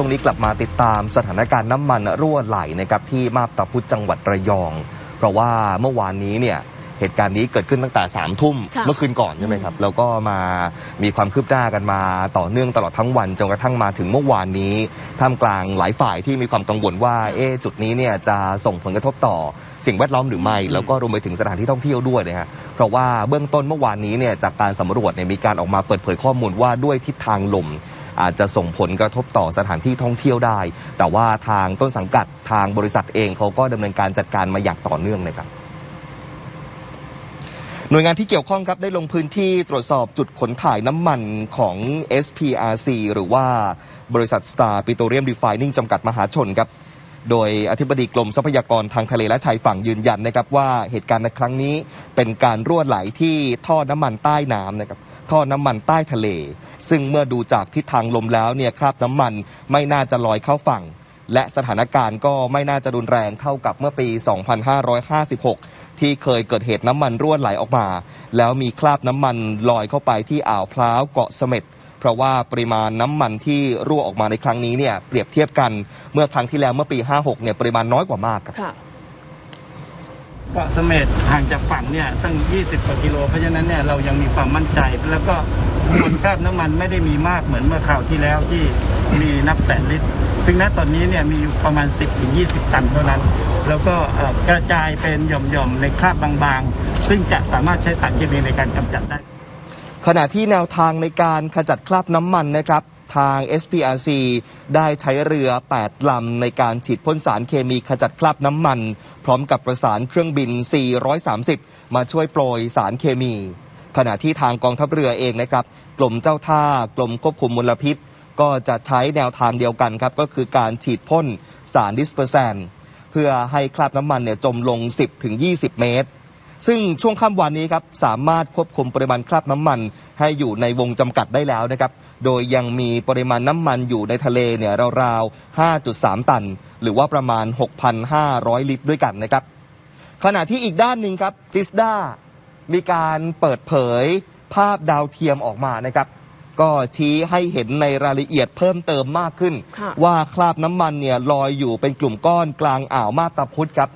ช่วงนี้กลับมาติดตามสถานการณ์น้ำมันรั่วไหลนะครับที่มาบตาพุธจังหวัดระยอง เพราะว่าเมื่อวานนี้เนี่ยเหตุการณ์นี้เกิดขึ้นตั้งแต่3ามทุ่มค่ะเมื่อคืนก่อนใช่ไหมครับแล้วก็มามีความคืบหน้ากันมาต่อเนื่องตลอดทั้งวันจนกระทั่งมาถึงเมื่อวานนี้ ท่ามกลางหลายฝ่ายที่มีความกังวลว่าเอ๊ะจุดนี้เนี่ยจะส่งผลกระทบต่อสิ่งแวดล้อมหรือไม่ แล้วก็รวมไปถึงสถานที่ท่องเที่ยวด้วยนะฮะเพราะว่าเบื้องต้นเมื่อวานนี้เนี่ยจากการสำรวจเนี่ยมีการออกมาเปิดเผยข้อมูลว่าด้วยทิศทางลม อาจจะส่งผลกระทบต่อสถานที่ท่องเที่ยวได้ แต่ว่าทางต้นสังกัดทางบริษัทเองเขาก็ดำเนินการจัดการมาอย่างต่อเนื่องนะครับหน่วยงานที่เกี่ยวข้องครับได้ลงพื้นที่ตรวจสอบจุดขนถ่ายน้ำมันของ SPRC หรือว่าบริษัท Star Petroleum Refining จำกัดมหาชนครับ โดยอธิบดีกรมทรัพยากรทางทะเลและชายฝั่งยืนยันนะครับว่าเหตุการณ์ในครั้งนี้เป็นการรั่วไหลที่ท่อน้ำมันใต้น้ำนะครับ ท่อน้ำมันใต้ทะเล ซึ่งเมื่อดูจากทิศทางลมแล้วเนี่ยคราบน้ำมันไม่น่าจะลอยเข้าฝั่ง และสถานการณ์ก็ไม่น่าจะรุนแรงเท่ากับเมื่อปี 2556 ที่เคยเกิดเหตุน้ำมันรั่วไหลออกมา แล้วมีคราบน้ำมันลอยเข้าไปที่อ่าวพร้าวเกาะเสม็ดเพราะว่าปริมาณน้ำมันที่รั่วออกมาในครั้งนี้เนี่ยเปรียบเทียบกันเมื่อครั้งที่แล้วเมื่อปี 56 เนี่ยปริมาณน้อยกว่ามากครับ เกาะเสม็ดห่างจากฝั่งเนี่ยตั้ง 20กว่ากิโล เพราะฉะนั้นเนี่ยเรายังมีความมั่นใจ แล้วก็มวลคราบน้ำมันไม่ได้มีมากเหมือนเมื่อคราวที่แล้วที่มีนับแสนลิตร ซึ่งณตอนนี้เนี่ยมีอยู่ประมาณ 10ถึง20 ตันเท่านั้น แล้วก็เอ่อกระจายเป็นหย่อมๆในคราบบางๆ ซึ่งจะสามารถใช้สารเคมีในการกำจัดได้ ขณะที่แนวทางในการขจัดคราบน้ำมันนะครับ ทาง SPRC ได้ใช้เรือ 8 ลำในการฉีดพ่นสารเคมีขจัดคราบน้ำมัน พร้อมกับประสานเครื่องบิน 430 มาช่วยโปรยสารเคมี ขณะที่ทางกองทัพเรือเองนะครับกรมเจ้าท่ากรมควบคุมมลพิษ ก็จะใช้แนวทางเดียวกันครับ ก็คือการฉีดพ่นสารดิสเปอร์แซนเพื่อให้คราบน้ำมันเนี่ยจมลง 10-20 เมตรซึ่งช่วงค่ำวันนี้ครับสามารถควบคุมปริมาณคราบน้ำมันให้อยู่ในวงจำกัดได้แล้วนะครับ โดยยังมีปริมาณน้ำมันอยู่ในทะเลเนี่ยราวๆ 5.3 ตัน หรือว่าประมาณ 6,500 ลิตรด้วยกันนะครับ ขณะที่อีกด้านหนึ่งครับจิสดามีการเปิดเผยภาพดาวเทียมออกมานะครับ ก็ชี้ให้เห็นในรายละเอียดเพิ่มเติมมากขึ้นค่ะว่าคราบน้ำมันเนี่ยลอยอยู่เป็นกลุ่มก้อนกลางอ่าวมาบตาพุธครับ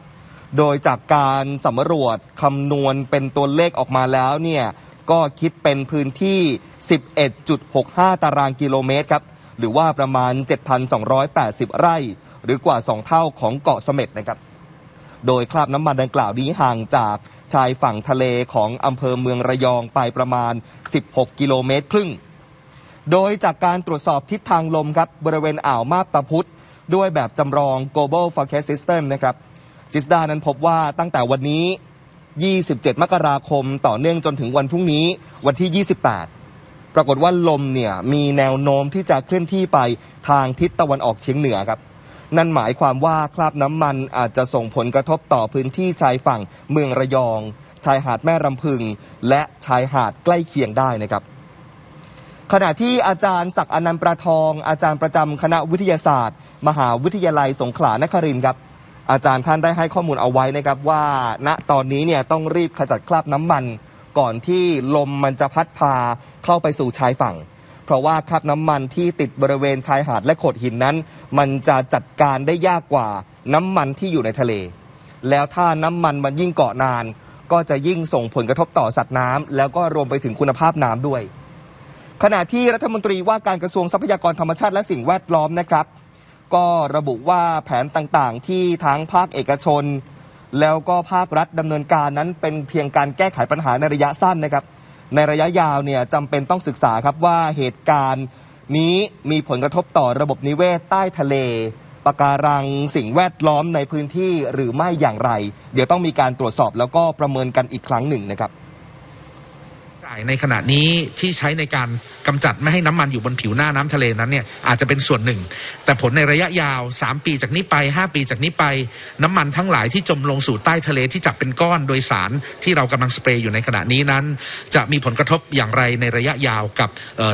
โดยจากการสำรวจคำนวณเป็นตัวเลขออกมาแล้วเนี่ย ก็คิดเป็นพื้นที่ 11.65 ตารางกิโลเมตรครับ หรือว่าประมาณ 7,280 ไร่ หรือกว่า 2 เท่าของเกาะเสม็ดนะครับ โดยคราบน้ำมันดังกล่าวนี้ห่างจากชายฝั่งทะเลของอำเภอเมืองระยองไปประมาณ 16 กิโลเมตรครึ่ง โดยจากการตรวจสอบทิศทางลมครับ บริเวณอ่าวมาบตาพุธด้วยแบบจำลอง global forecast system นะครับจิสดานั้นพบว่าตั้งแต่วันนี้ 27 มกราคม ต่อเนื่องจนถึงวันพรุ่งนี้วันที่ 28 ปรากฏว่าลมเนี่ยมีแนวโน้มที่จะเคลื่อนที่ไปทางทิศตะวันออกเฉียงเหนือครับ นั่นหมายความว่าคราบน้ำมันอาจจะส่งผลกระทบต่อพื้นที่ชายฝั่งเมืองระยอง ชายหาดแม่รำพึง และชายหาดใกล้เคียงได้นะครับขณะที่อาจารย์ศักดิ์อนันต์ประทอง อาจารย์ประจำคณะวิทยาศาสตร์ มหาวิทยาลัยสงขลานครินทร์ครับ อาจารย์ท่านได้ให้ข้อมูลเอาไว้นะครับว่าณตอนนี้เนี่ยต้องรีบขจัดคราบน้ำมัน ก่อนที่ลมมันจะพัดพาเข้าไปสู่ชายฝั่ง เพราะว่าคราบน้ำมันที่ติดบริเวณชายหาดและโขดหินนั้น มันจะจัดการได้ยากกว่าน้ำมันที่อยู่ในทะเล แล้วถ้าน้ำมันมันยิ่งเกาะนาน ก็จะยิ่งส่งผลกระทบต่อสัตว์น้ำแล้วก็รวมไปถึงคุณภาพน้ำด้วย ขณะที่รัฐมนตรีว่าการกระทรวงทรัพยากรธรรมชาติและสิ่งแวดล้อมนะครับ ก็ระบุว่าแผนต่างๆ ที่ทั้งภาคเอกชน แล้วก็ภาครัฐดำเนินการนั้นเป็นเพียงการแก้ไขปัญหาในระยะสั้นนะครับ ในระยะยาวเนี่ยจำเป็นต้องศึกษาครับว่าเหตุการณ์นี้มีผลกระทบต่อระบบนิเวศใต้ทะเลปะการังสิ่งแวดล้อมในพื้นที่หรือไม่อย่างไร เดี๋ยวต้องมีการตรวจสอบแล้วก็ประเมินกันอีกครั้งหนึ่งนะครับายในขณะนี้ที่ใช้ในการกำจัดไม่ให้น้ำมันอยู่บนผิวหน้าน้ำทะเลนั้นเนี่ยอาจจะเป็นส่วนหนึ่ง แต่ผลในระยะยาว 3 ปีจากนี้ไป 5 ปีจากนี้ไป น้ำมันทั้งหลายที่จมลงสู่ใต้ทะเลที่จับเป็นก้อนโดยสารที่เรากำลังสเปรย์อยู่ในขณะนี้นั้น จะมีผลกระทบอย่างไรในระยะยาวกับ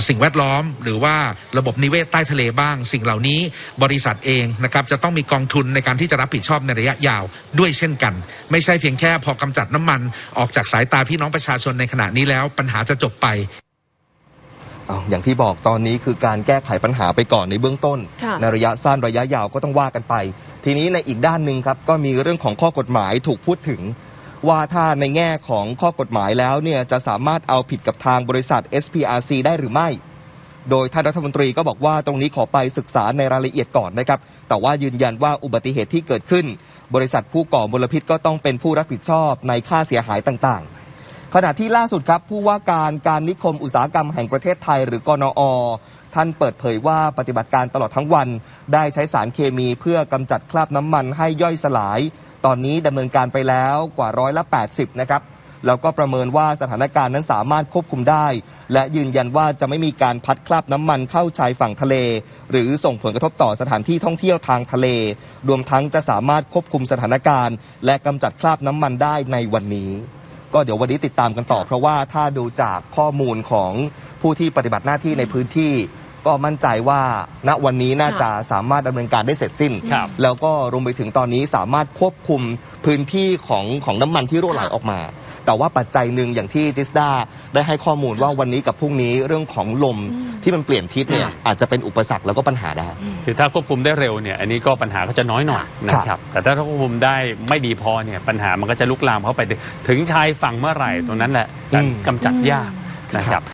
สิ่งแวดล้อม หรือว่าระบบนิเวศใต้ทะเลบ้าง สิ่งเหล่านี้บริษัทเองนะครับจะต้องมีกองทุนในการที่จะรับผิดชอบในระยะยาวด้วยเช่นกัน ไม่ใช่เพียงแค่พอกำจัดน้ำมันออกจากสายตาพี่น้องประชาชนในขณะนี้แล้วปัญหาจะจบไปเอาอย่างที่บอกตอนนี้คือการแก้ไขปัญหาไปก่อนในเบื้องต้นค่ะในระยะสั้นระยะยาวก็ต้องว่ากันไป ทีนี้ในอีกด้านหนึ่งครับก็มีเรื่องของข้อกฎหมายถูกพูดถึง ว่าถ้าในแง่ของข้อกฎหมายแล้วเนี่ยจะสามารถเอาผิดกับทางบริษัท SPRC ได้หรือไม่ โดยท่านรัฐมนตรีก็บอกว่าตรงนี้ขอไปศึกษาในรายละเอียดก่อนนะครับแต่ว่ายืนยันว่าอุบัติเหตุที่เกิดขึ้น บริษัทผู้ก่อมลพิษก็ต้องเป็นผู้รับผิดชอบในค่าเสียหายต่างๆ ขณะที่ล่าสุดครับผู้ว่าการการนิคมอุตสาหกรรมแห่งประเทศไทยหรือกนอ ท่านเปิดเผยว่าปฏิบัติการตลอดทั้งวัน ได้ใช้สารเคมีเพื่อกำจัดคราบน้ำมันให้ย่อยสลาย ตอนนี้ดำเนินการไปแล้วกว่าร้อยละ 80 นะครับแล้วก็ประเมินว่าสถานการณ์นั้นสามารถควบคุมได้ และยืนยันว่าจะไม่มีการพัดคราบน้ำมันเข้าชายฝั่งทะเล หรือส่งผลกระทบต่อสถานที่ท่องเที่ยวทางทะเล รวมทั้งจะสามารถควบคุมสถานการณ์ และกำจัดคราบน้ำมันได้ในวันนี้ ก็เดี๋ยววันนี้ติดตามกันต่อ เพราะว่าถ้าดูจากข้อมูลของผู้ที่ปฏิบัติหน้าที่ในพื้นที่ ก็มั่นใจว่าณวันนี้น่าจะสามารถดำเนินการได้เสร็จสิ้น ครับ แล้วก็รวมไปถึงตอนนี้สามารถควบคุมพื้นที่ของของน้ำมันที่รั่วไหลออกมา แต่ว่าปัจจัยหนึ่งอย่างที่จิสดาได้ให้ข้อมูลว่าวันนี้กับพรุ่งนี้เรื่องของลมที่มันเปลี่ยนทิศเนี่ยอาจจะเป็นอุปสรรคแล้วก็ปัญหาได้ คือถ้าควบคุมได้เร็วเนี่ยอันนี้ก็ปัญหาก็จะน้อยหน่อยนะครับแต่ถ้าควบคุมได้ไม่ดีพอเนี่ยปัญหามันก็จะลุกลามเข้าไปถึงชายฝั่งเมื่อไหร่ตรงนั้นแหละการอืมกำจัดยากนะครับ